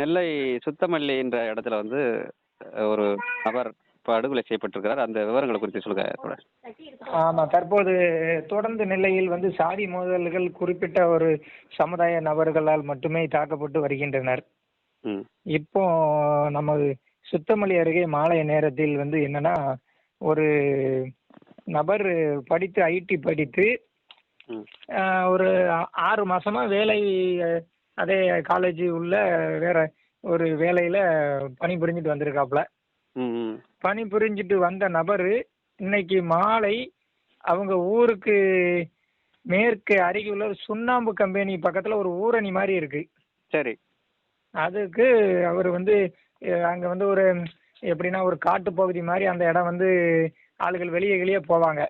நெல்லை சுத்தமல்லி என்ற இடத்துல வந்து ஒரு நபர் படுகொலை செய்யப்பட்டிருக்கிறார். அந்த விவரங்களை குறித்து சொல்லுங்க. ஆமாம் தற்போது தொடர்ந்து நிலையில் வந்து சாதி மோதல்கள் குறிப்பிட்ட ஒரு சமுதாய நபர்களால் மட்டுமே தாக்கப்பட்டு வருகின்றனர். இப்போ நமது சுத்தமல்லி அருகே மாலை நேரத்தில் வந்து என்னன்னா ஒரு நபர் படித்து ஐடி படித்து ஒரு ஆறு மாசமா வேலை அதே காலேஜ் உள்ள வேற ஒரு வேலையில பணிபுரிஞ்சிட்டு வந்திருக்காப்புல. ம் ம். பணி புரிஞ்சிட்டு வந்த நபர் இன்னைக்கு மாலை அவங்க ஊருக்கு மேற்கு அருகிலுள்ள ஒரு சுண்ணாம்பு கம்பெனி பக்கத்துல ஒரு ஊரணி மாதிரி இருக்கு. சரி. அதுக்கு அவர் வந்து அங்க வந்து ஒரு எப்படின்னா ஒரு காட்டு பகுதி மாதிரி அந்த இடம் வந்து ஆளுகள் வெளியே வெளியே போவாங்க.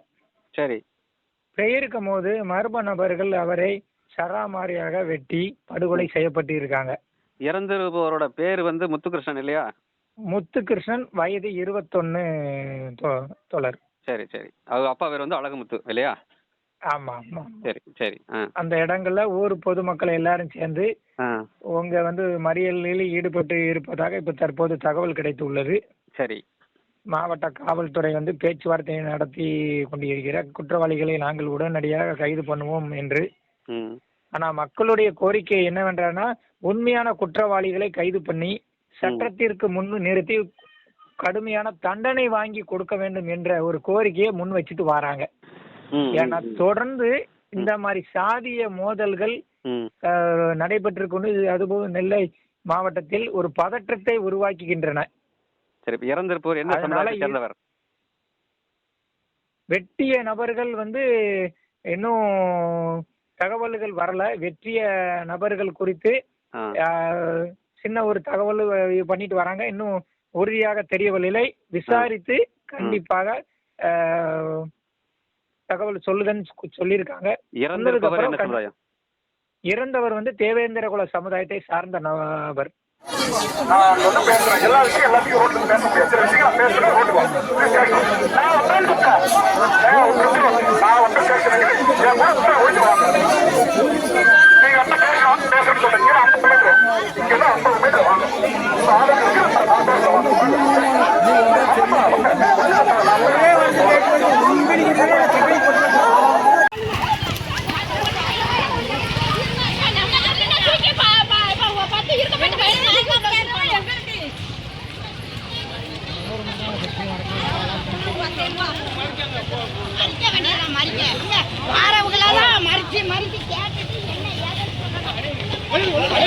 சரி. பெயருக்கும் போது மர்ம நபர்கள் அவரை சராமாரியாக வெட்டி படுகொலை செய்யப்பட்டு இருக்காங்க இறந்திருப்பவரோட பேர் வந்து முத்துகிருஷ்ணன் இல்லையா? முத்துகிருஷ்ணன் வயது இருபத்தொன்னு தோழர் சரி சரி. அவர் அப்பா பேர் வந்து அழகுமுத்து இல்லையா? ஆமா ஆமா சரி சரி. அந்த இடங்கள்ல ஊர் பொதுமக்கள் எல்லாரும் சேர்ந்து உங்க வந்து மறியலில் ஈடுபட்டு இருப்பதாக இப்ப தற்போது தகவல் கிடைத்துள்ளது. சரி. மாவட்ட காவல்துறை வந்து பேச்சுவார்த்தை நடத்தி கொண்டிருக்கிற குற்றவாளிகளை நாங்கள் உடனடியாக கைது பண்ணுவோம் என்று ஆனா மக்களுடைய கோரிக்கை என்னவென்றனா உண்மையான குற்றவாளிகளை கைது பண்ணி சட்டத்திற்கு முன் நிறுத்தி கடுமையான தண்டனை வாங்கி கொடுக்க வேண்டும் என்ற ஒரு கோரிக்கையை முன் வச்சுட்டு வராங்க. ஏன்னா தொடர்ந்து இந்த மாதிரி சாதிய மோதல்கள் நடைபெற்றுக் கொண்டு அதுபோல் நெல்லை மாவட்டத்தில் ஒரு பதற்றத்தை உருவாக்குகின்றன. சரி இறந்திருப்பவர் என்ன சேர்ந்தவர்? வெட்டிய நபர்கள் வந்து இன்னும் தகவல்கள் வரல. வெற்றிய நபர்கள் குறித்து சின்ன ஒரு தகவல் பண்ணிட்டு வராங்க. இன்னும் உறுதியாக தெரியவில்லை. விசாரித்து கண்டிப்பாக தகவல் சொல்லுதன்னு சொல்லியிருக்காங்க. இறந்தவர் வந்து தேவேந்திர குல சமுதாயத்தை சார்ந்த நபர். நான் ஒன்றும் பேசுறேன் எல்லா விஷயம் எல்லாத்தையும் ரோட்ல பேச விஷயம் பேசுறேன் மறிச்சு மறிச்சு கேட்டுட்டு என்ன ஏதுன்னு